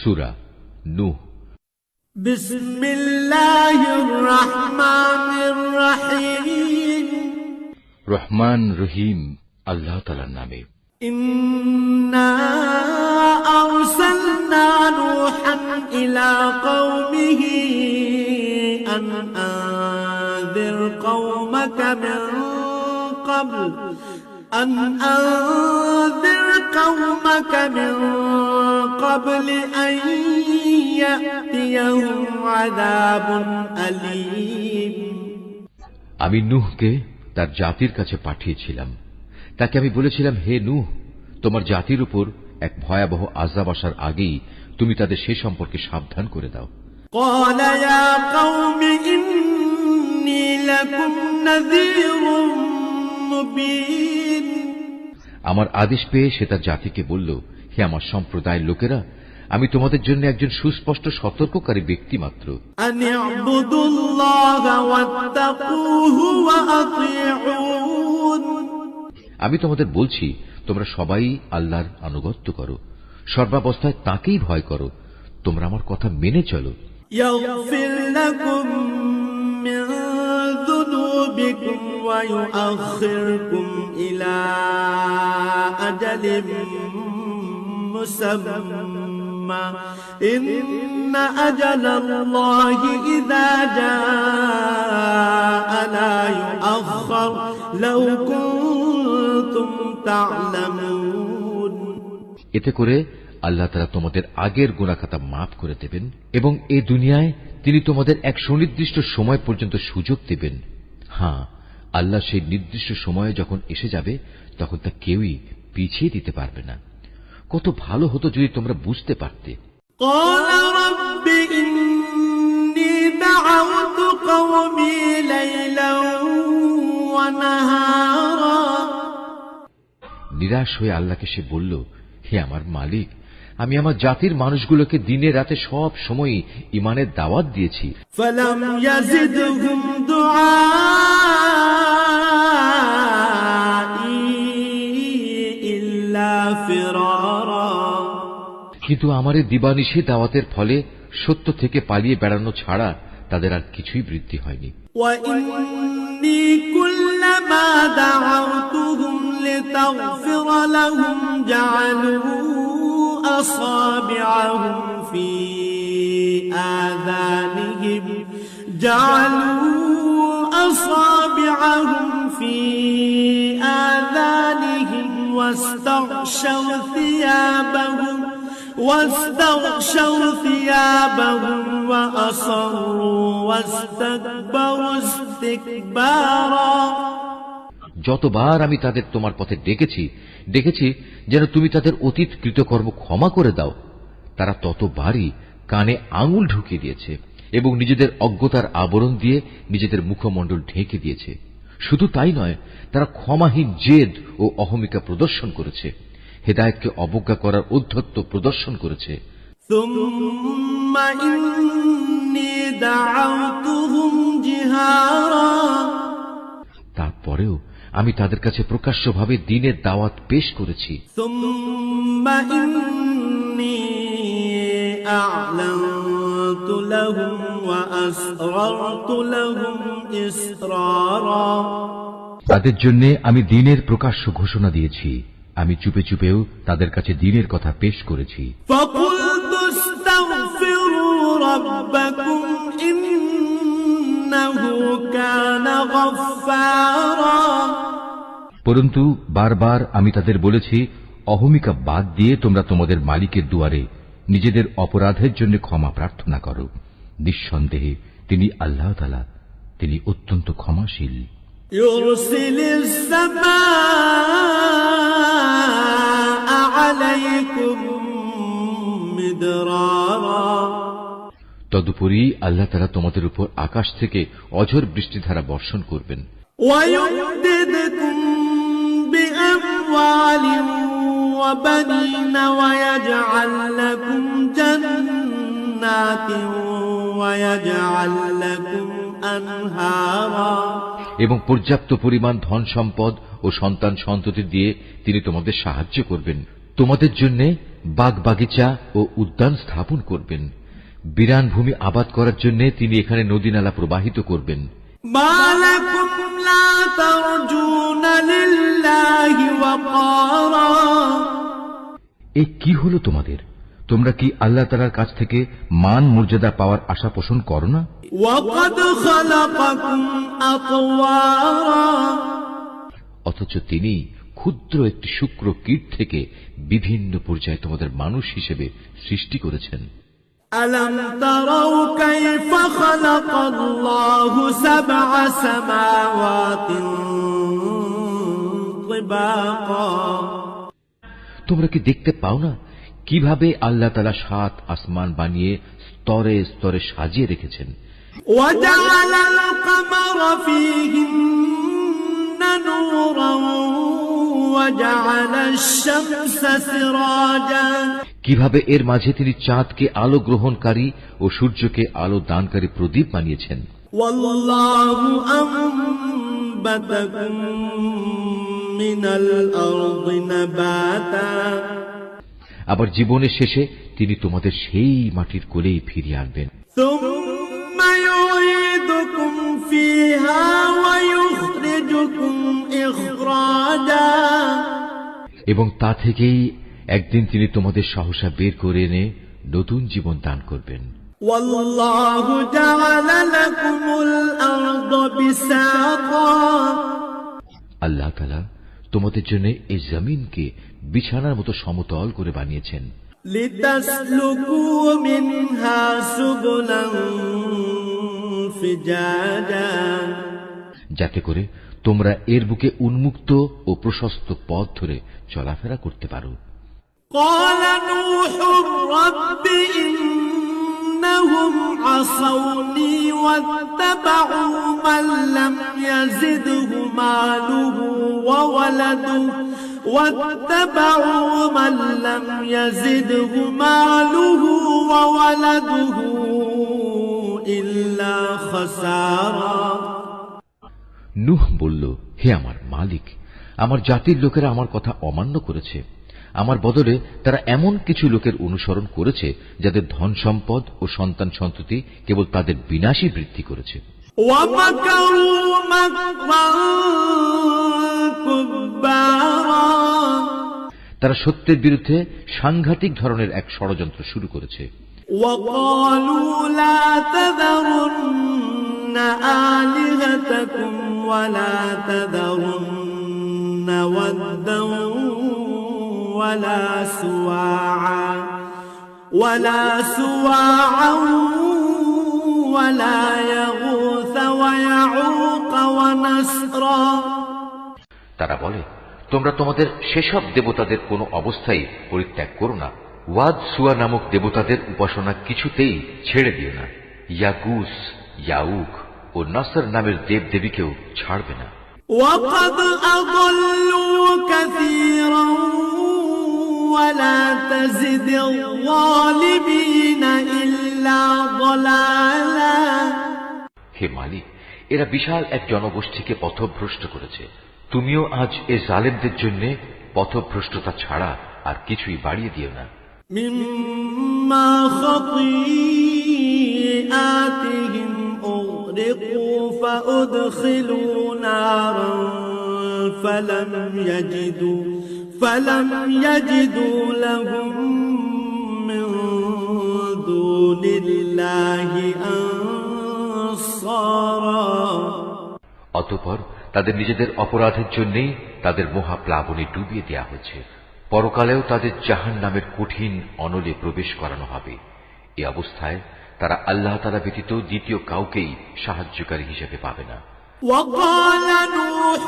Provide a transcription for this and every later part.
সুরা নুহ بسم الله الرحمن الرحيم রহমান রহিম আল্লাহ তালার নামে إنا أرسلنا نوحا إلى قومه أن أنذر قومك من قبل أن أنذر قومك من قبل أن يأتيهم عذاب أليم আমি নুহকে তার জাতির কাছে পাঠিয়েছিলাম তাকে আমি বলেছিলাম হে নুহ তোমার জাতির উপর এক ভয়াবহ আজাব আসার আগেই তুমি তাদের সে সম্পর্কে সাবধান করে দাও قال يا قوم إني لكم نذير مبين আমার আদেশ পেয়ে সে তার জাতিকে বলল হে আমার সম্প্রদায়ের লোকেরা আমি তোমাদের জন্য একজন সুস্পষ্ট সতর্ককারী ব্যক্তি মাত্র أن اعبدوا الله واتقوه وأطيعون আমি তোমাদের বলছি তোমরা সবাই আল্লাহর আনুগত্য করো সর্বাবস্থায় তাকেই ভয় করো তোমরা আমার কথা মেনে চলো يغفر لكم من ذنوبكم ويؤخركم إلى أجل مسمى إن أجل الله إذا جاء لا يؤخر لو كنتم تعلمون এতে করে আল্লাহ তারা তোমাদের আগের গুণাখাতা মাফ করে দেবেন এবং এ দুনিয়ায় তিনি তোমাদের এক সুনির্দিষ্ট সময় পর্যন্ত সুযোগ দেবেন হ্যাঁ আল্লাহ সেই নির্দিষ্ট সময়ে যখন এসে যাবে তখন তা কেউই পিছিয়ে দিতে পারবে না। কত ভালো হতো যদি তোমরা বুঝতে পারতে। নিরাশ হয়ে আল্লাহকে সে বলল হে আমার মালিক আমি আমার জাতির মানুষগুলোকে দিনে রাতে সব সময় ইমানের দাওয়াত দিয়েছি। কিন্তু আমার এই দিবানিশি দাওয়াতের ফলে সত্য থেকে পালিয়ে বেড়ানো ছাড়া তাদের আর কিছুই বৃদ্ধি হয়নি। কুল্লামা أصابعهم في آذانهم جعلوا أصابعهم في آذانهم واستغشوا ثيابهم واستغشوا ثيابهم وأصروا واستكبروا استكبارا. যতবার আমি তাদের তোমার পথে ডেকেছি ডেকেছি যেন তুমি তাদের অতীত কৃতকর্ম ক্ষমা করে দাও তারা ততবারই কানে আঙুল ঢুকিয়ে দিয়েছে এবং নিজেদের অজ্ঞতার আবরণ দিয়ে নিজেদের মুখমণ্ডল ঢেকে দিয়েছে। শুধু তাই নয় তারা ক্ষমাহীন জেদ ও অহমিকা প্রদর্শন করেছে হেদায়তকে অবজ্ঞা করার অধ্যত্ত প্রদর্শন করেছে। তারপরেও আমি তাদের কাছে প্রকাশ্যভাবে দিনের দাওয়াত পেশ করেছি ثم إني أعلنت لهم وأسررت لهم إسرارا তাদের জন্য আমি দিনের প্রকাশ্য ঘোষণা দিয়েছি আমি চুপে চুপেও তাদের কাছে দিনের কথা পেশ করেছি فقلت استغفروا ربكم إنه كان غفارا পরন্তু বারবার আমি তাদের বলেছি অহমিকা বাদ দিয়ে তোমরা তোমাদের মালিকের দুয়ারে নিজেদের অপরাধের জন্য ক্ষমা প্রার্থনা করো নিঃসন্দেহে তিনি আল্লাহ তালা তিনি অত্যন্ত ক্ষমাশীল يرسل السماء عليكم مدرارا তদুপরি আল্লাহ তালা তোমাদের উপর আকাশ থেকে অঝর বৃষ্টিধারা বর্ষণ করবেন ويمددكم بأموال وبنين ويجعل لكم جنات ويجعل لكم أنهارا এবং পর্যাপ্ত পরিমাণ ধন সম্পদ ও সন্তান সন্ততি দিয়ে তিনি তোমাদের সাহায্য করবেন তোমাদের জন্য বাগ বাগিচা ও উদ্যান স্থাপন করবেন বিরান ভূমি আবাদ করার জন্য তিনি এখানে নদী নালা প্রবাহিত করবেন ما لكم لا ترجون لله وقارا এ কি হলো তোমাদের তোমরা কি আল্লাহ তালার কাছ থেকে মান মর্যাদা পাওয়ার আশা পোষণ করো না وقد خلقكم أطوارا অথচ তিনি ক্ষুদ্র একটি শুক্র কীট থেকে বিভিন্ন পর্যায়ে তোমাদের মানুষ হিসেবে সৃষ্টি করেছেন ألم تروا كيف خلق الله سبع سماوات طباقا তোমরা কি দেখতে পাও না কিভাবে আল্লাহ তালা সাত আসমান বানিয়ে স্তরে স্তরে সাজিয়ে রেখেছেন وجعل القمر فيهن نورا وجعل الشمس سراجا কীভাবে এর মাঝে তিনি চাঁদকে আলো গ্রহণকারী ও সূর্যকে আলো দানকারী প্রদীপ বানিয়েছেন। আবার জীবনের শেষে তিনি তোমাদের সেই মাটির কোলেই ফিরিয়ে আনবেন। এবং তা থেকেই একদিন তিনি তোমাদের সহসা বের করে এনে নতুন জীবন দান করবেন والله جعل لكم الأرض بساطا আল্লাহ তালা তোমাদের জন্য এই জমিনকে বিছানার মতো সমতল করে বানিয়েছেন لتسلكوا منها سبلا فجاجا যাতে করে তোমরা এর বুকে উন্মুক্ত ও প্রশস্ত পথ ধরে চলাফেরা করতে পারো قال نوح رب إنهم عصوني واتبعوا من لم يزده ماله وولده واتبعوا من لم يزده ماله وولده إلا خسارا নুহ বলল হে আমার মালিক আমার জাতির লোকেরা আমার কথা অমান্য করেছে আমার বদলে তারা এমন কিছু লোকের অনুসরণ করেছে যাদের ধন সম্পদ ও সন্তান সন্ততি কেবল তাদের বিনাশই বৃদ্ধি করেছে। তারা সত্যের বিরুদ্ধে সাংঘাতিক ধরনের এক ষড়যন্ত্র শুরু করেছে। আলিহতকুম ওয়ালা তাদাউন্না ওয়াদ্দাউন। ولا تذرن ودا ولا سواعا ولا سواعا ولا يغوث ويعوق ونسرا তারা বলে তোমরা তোমাদের সেসব দেবতাদের কোনো অবস্থায় পরিত্যাগ করো না ওয়াদ সুয়া নামক দেবতাদের উপাসনা কিছুতেই ছেড়ে দিও না ইয়াগুস ইয়াউক ও নাসর নামের দেব দেবীকেও ছাড়বে না وقد أضلوا كثيرا ولا تزد الظالمين إلا ضلالا হে মালিক এরা বিশাল এক জনগোষ্ঠীকে পথভ্রষ্ট করেছে তুমিও আজ এ জালেমদের জন্য পথভ্রষ্টতা ছাড়া আর কিছুই বাড়িয়ে দিও না مما خطيئاتهم أغرقوا فأدخلوا نارا فلم يجدوا فلم يجدوا لهم من دون الله أنصارا অতঃপর তাদের নিজেদের অপরাধের জন্যই তাদের মহাপ্লাবনে ডুবিয়ে দেওয়া হয়েছে পরকালেও তাদের জাহান নামের কঠিন অনলে প্রবেশ করানো হবে এ অবস্থায় তারা আল্লাহ তালা ব্যতীত দ্বিতীয় কাউকেই সাহায্যকারী হিসেবে পাবে না وقال نوح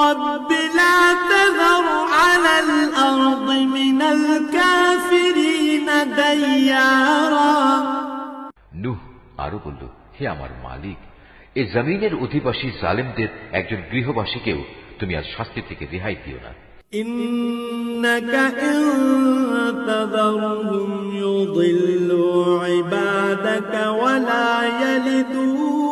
رب لا تذر على الأرض من الكافرين ديارا নুহ আরো বলল হে আমার মালিক এ জমিনের অধিবাসী জালেমদের একজন গৃহবাসীকেও তুমি আজ শাস্তি থেকে রেহাই দিও না إنك إن تذرهم يضلوا عبادك ولا يلدوا إلا فاجرا كفارا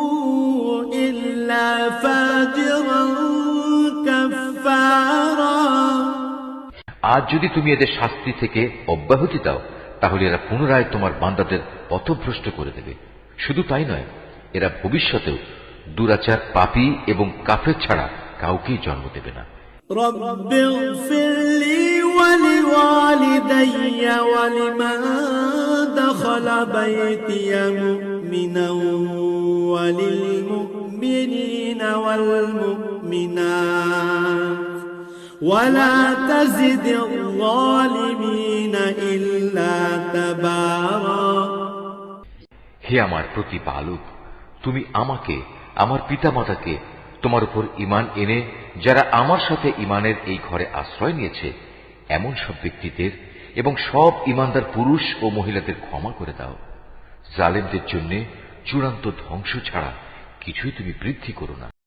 আজ যদি তুমি এদের শাস্তি থেকে অব্যাহতি দাও তাহলে এরা পুনরায় তোমার বান্দাদের পথভ্রষ্ট করে দেবে শুধু তাই নয় এরা ভবিষ্যতেও দুরাচার পাপী এবং কাফের ছাড়া কাউকেই জন্ম দেবে না رب اغفر لي ولوالدي ولمن دخل بيتي مؤمنا وللمؤمنين والمؤمنات ولا تزد الظالمين إلا تبارا হে আমার প্রতিপালক তুমি আমাকে আমার পিতামাতাকে তোমার উপর ইমান এনে যারা আমার সাথে ইমানের এই ঘরে আশ্রয় নিয়েছে এমন সব ব্যক্তিদের এবং সব ইমানদার পুরুষ ও মহিলাদের ক্ষমা করে দাও জালেমদের জন্য চূড়ান্ত ধ্বংস ছাড়া কিছুই তুমি বৃদ্ধি করো না